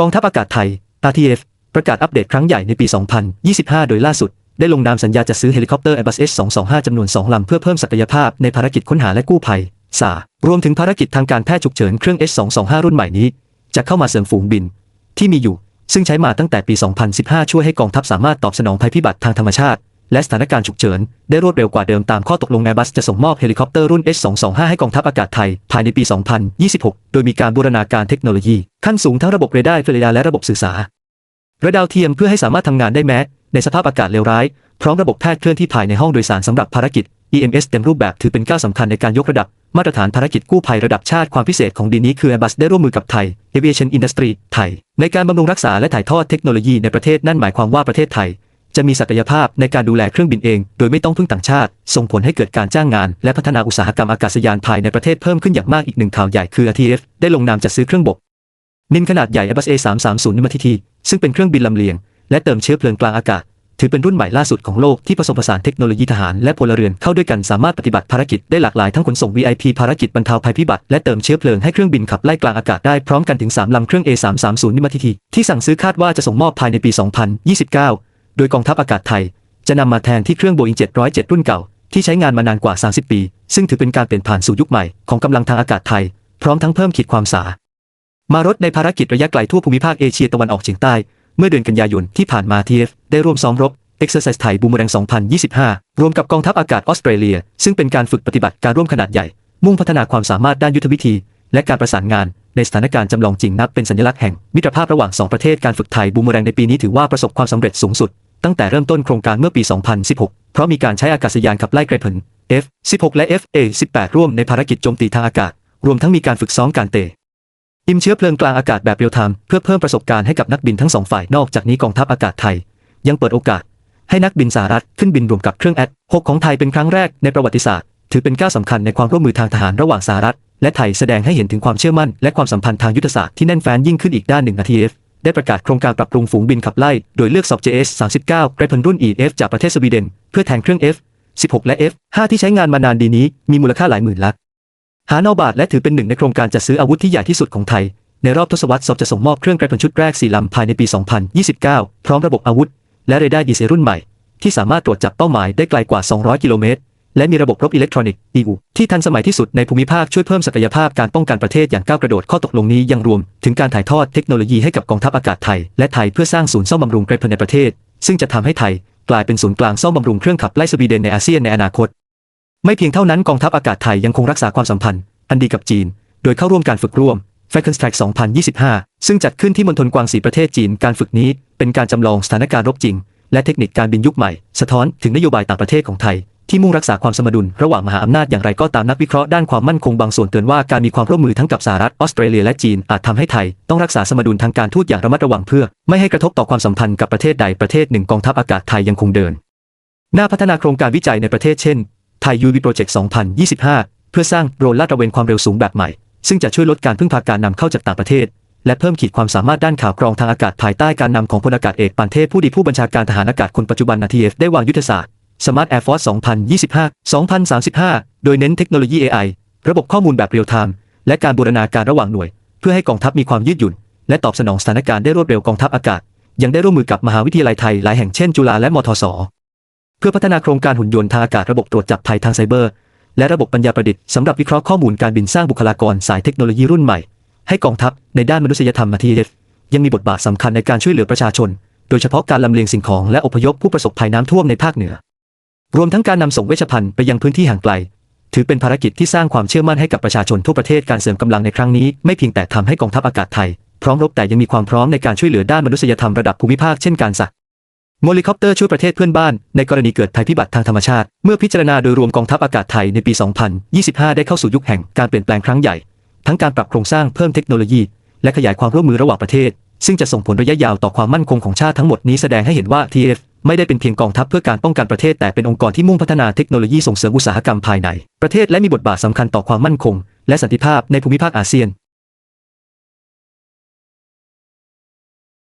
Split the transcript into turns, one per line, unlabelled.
กองทัพอากาศไทย RTF ประกาศอัปเดตครั้งใหญ่ในปี 2025 โดยล่าสุด ได้ลงนามสัญญาจะซื้อเฮลิคอปเตอร์ Airbus H225 จำนวน 2 ลำ เพื่อเพิ่มศักยภาพในภารกิจค้นหาและกู้ภัย สารวมถึงภารกิจทางการแพทย์ฉุกเฉินเครื่อง H225 รุ่นใหม่นี้ จะเข้ามาเสริมฝูงบิน ที่มีอยู่ ซึ่งใช้มาตั้งแต่ปี 2015 ช่วยให้กองทัพสามารถตอบสนองภัยพิบัติทางธรรมชาติ และสถานการณ์ฉุกเฉิน ได้รวดเร็วกว่าเดิมตามข้อตกลง Airbus จะส่งมอบเฮลิคอปเตอร์รุ่น H225 ให้กองทัพอากาศไทย ภายในปี 2026 โดยมีการบูรณาการเทคโนโลยี ขั้นสูงทั้งระบบเรดาร์เฟลยาและระบบสื่อสารระดาวเทียมเพื่อให้สามารถทำงานได้แม้ ในสภาพอากาศเลวร้าย พร้อมระบบแพทย์เคลื่อนที่ภายในห้องโดยสารสำหรับภารกิจ EMS เต็มรูปแบบถือเป็นก้าวสำคัญในการยกระดับมาตรฐานภารกิจกู้ภัยระดับชาติความพิเศษของดีนี้คือ Airbus ได้ร่วมมือกับไทย Aviation Industry ไทย ในการบำรุงรักษาและถ่ายทอดเทคโนโลยีในประเทศนั่นหมายความว่าประเทศไทย จะมีศักยภาพในการดูแลเครื่องบินเอง โดยไม่ต้องพึ่งต่างชาติ ส่งผลให้เกิดการจ้างงาน และพัฒนาอุตสาหกรรมอากาศยานภายในประเทศเพิ่มขึ้นอย่างมากอีกหนึ่งข่าวใหญ่คือ RTF ได้ลงนามจัดซื้อเครื่องบก นินขนาดใหญ่ Airbus A330 นิมทิทีซึ่งเป็นเครื่องบินลำเลียง และเติมเชื้อเพลิงกลางอากาศ ถือเป็นรุ่นใหม่ล่าสุดของโลกที่ผสมผสานเทคโนโลยีทหารและพลเรือนเข้าด้วยกันสามารถปฏิบัติภารกิจได้หลากหลายทั้งขนส่ง VIP ภารกิจบรรเทาภัยพิบัติและเติมเชื้อเพลิงให้เครื่องบินขับไล่กลางอากาศได้พร้อมกันถึง3ลำเครื่อง A330 นิมทิทีที่สั่งซื้อคาดว่าจะส่งมอบภายในปี 2029 โดยกองทัพอากาศไทย จะนำมาแทนที่เครื่อง Boeing 707 รุ่นเก่า ที่ใช้งานมานานกว่า 30 ปี ซึ่งถือเป็นการเปลี่ยนผ่านสู่ยุคใหม่ของกำลังทางอากาศไทย พร้อมทั้งเพิ่มขีดความสามารถในภารกิจระยะไกลทั่วภูมิภาคเอเชียตะวันออกเฉียงใต้ เมื่อเดือนกันยายนที่ผ่านมา TF ได้ร่วมซ้อมรบ Exercise ไทยบูมแรง2025 รวมกับกองทัพอากาศออสเตรเลีย ซึ่งเป็นการฝึกปฏิบัติการร่วมขนาดใหญ่ มุ่งพัฒนาความสามารถด้านยุทธวิธี และการประสานงาน ในสถานการณ์จำลองจริงนับเป็นสัญลักษณ์แห่งมิตรภาพระหว่างสองประเทศการฝึกไทยบูมแรงในปีนี้ถือว่าประสบความสำเร็จสูงสุด ตั้งแต่เริ่มต้นโครงการเมื่อปี 2016 เพราะมีการใช้อากาศยานขับไล่ไกรเพล F-16 และ FA-18 ร่วมในภารกิจโจมตีทางอากาศ รวมทั้งมีการฝึกซ้อมการเตะอิมเชื้อเพลิงกลางอากาศแบบเรียลไทม์เพื่อเพิ่มประสบการณ์ให้กับนักบินทั้งสองฝ่ายนอกจากนี้กองทัพอากาศไทย ยังเปิดโอกาส ให้นักบินสหรัฐขึ้นบินรวมกับเครื่องแอด6ของไทยเป็นครั้งแรกในประวัติศาสตร์ ถือเป็นก้าวสำคัญในความร่วมมือทางทหารระหว่างสหรัฐ และไทยแสดงให้เห็นถึงความเชื่อมั่น และความสัมพันธ์ทางยุทธศาสตร์ที่แน่นแฟ้นยิ่งขึ้นอีกด้านหนึ่ง RTF ได้ประกาศโครงการปรับปรุงฝูงบินขับไล่ โดยเลือกสอบ JS 39ไกรพลรุ่น EF จากประเทศสวีเดน เพื่อแทนเครื่อง F 16 และ F 5ที่ใช้งานมานานดีนี้ มีมูลค่าหลายหมื่นล้านหานอบาทและถือเป็นหนึ่งในโครงการจัดซื้ออาวุธที่ใหญ่ที่สุดของไทย ในรอบทศวรรษสอบจะส่งมอบเครื่องไกรพลชุดแรก4ลำภายในปี 2029 พร้อมระบบอาวุธ และเรดาร์ดีเซรุ่นใหม่ ที่สามารถตรวจจับเป้าหมายได้ไกลกว่า 200 กิโลเมตร และมีระบบรบอิเล็กทรอนิกส์ EU ที่ทันสมัยที่สุดในภูมิภาคช่วยเพิ่มศักยภาพการป้องกันประเทศอย่างก้าวกระโดดข้อตกลงนี้ยังรวม ถึงการถ่ายทอดเทคโนโลยีให้กับกองทัพอากาศไทย และไทยเพื่อสร้างศูนย์ซ่อมบำรุงไกรพลในประเทศ ซึ่งจะทำให้ไทย กลายเป็นศูนย์กลางซ่อมบำรุงเครื่องขับไล่สวีเดนในอาเซียนในอนาคต ไม่เพียงเท่านั้นกองทัพอากาศไทยยังคงรักษาความสัมพันธ์ อันดีกับจีน โดยเข้าร่วมการฝึกร่วม Falcon Strike 2025 ซึ่งจัดขึ้นที่มณฑลกวางสีประเทศจีนการฝึกนี้ เป็นการจำลองสถานการณ์รบจริง และเทคนิคการบินยุคใหม่ สะท้อนถึงนโยบายต่างประเทศของไทย ที่มุ่งรักษาความสมดุลระหว่างมหาอำนาจอย่างไรก็ตามนักวิเคราะห์ด้านความมั่นคงบางส่วนเตือนว่าการมีความร่วมมือทั้งกับสหรัฐออสเตรเลียและจีนอาจทำให้ไทยต้องรักษาสมดุลทางการทูตอย่างระมัดระวังเพื่อ ไม่ให้กระทบต่อความสัมพันธ์กับประเทศใดประเทศหนึ่งกองทัพอากาศไทยยังคงเดิน หน้าพัฒนาโครงการวิจัยในประเทศเช่นไทย UV Project 2025 เพื่อสร้างโดรนลาดตระเวนความเร็วสูงแบบใหม่ ซึ่งจะช่วยลดการพึ่งพาการนำเข้าจากต่างประเทศและเพิ่มขีดความสามารถด้านข่าวกรองทางอากาศภายใต้การนำของพลอากาศเอกปานเทพผู้ดีผู้บัญชาการทหารอากาศคนปัจจุบันนาทีเอฟได้วางยุทธศาสตร์ Smart Air Force 2025 2035 โดยเน้นเทคโนโลยี AI ระบบข้อมูลแบบเรียลไทม์และการบูรณาการระหว่างหน่วย เพื่อให้กองทัพมีความยืดหยุ่น และตอบสนองสถานการณ์ได้รวดเร็วกองทัพอากาศ ยังได้ร่วมมือกับมหาวิทยาลัยไทยหลายแห่งเช่นจุฬาและมทสเพื่อพัฒนาโครงการหุ่นยนต์ทางอากาศระบบตรวจจับภัยทางไซเบอร์ และระบบปัญญาประดิษฐ์สำหรับวิเคราะห์ข้อมูลการบินสร้างบุคลากรสายเทคโนโลยีรุ่นใหม่ ให้กองทัพในด้านมนุษยธรรมมาทีเอฟยังมีบทบาทสำคัญในการช่วยเหลือประชาชน โดยเฉพาะการลำเลียงสิ่งของและอพยพผู้ประสบภัยน้ำท่วมในภาคเหนือ รวมทั้งการนำส่งเวชภัณฑ์ไปยังพื้นที่ห่างไกล ถือเป็นภารกิจที่สร้างความเชื่อมั่นให้กับประชาชนทั่วประเทศการเสริมกำลังในครั้งนี้ไม่เพียงแต่ทำให้กองทัพอากาศไทย พร้อมรบแต่ยังมีความพร้อมในการช่วยเหลือด้านมนุษยธรรมระดับภูมิภาคเช่นการสักโมลิคอปเตอร์ช่วยประเทศเพื่อนบ้านในกรณีเกิดภัยพิบัติทางธรรมชาติ เมื่อพิจารณาโดยรวมกองทัพอากาศไทยในปี 2025 ได้เข้าสู่ยุคแห่งการเปลี่ยนแปลงครั้งใหญ่ ทั้งการปรับโครงสร้างเพิ่มเทคโนโลยี และขยายความร่วมมือระหว่างประเทศ ซึ่งจะส่งผลระยะยาวต่อความมั่นคงของชาติทั้งหมดนี้แสดงให้เห็นว่า TF ไม่ได้เป็นเพียงกองทัพเพื่อการป้องกันประเทศแต่เป็นองค์กรที่มุ่งพัฒนาเทคโนโลยีส่งเสริมอุตสาหกรรมภายใน ประเทศและมีบทบาทสำคัญต่อความมั่นคง และสันติภาพในภูมิภาคอาเซียน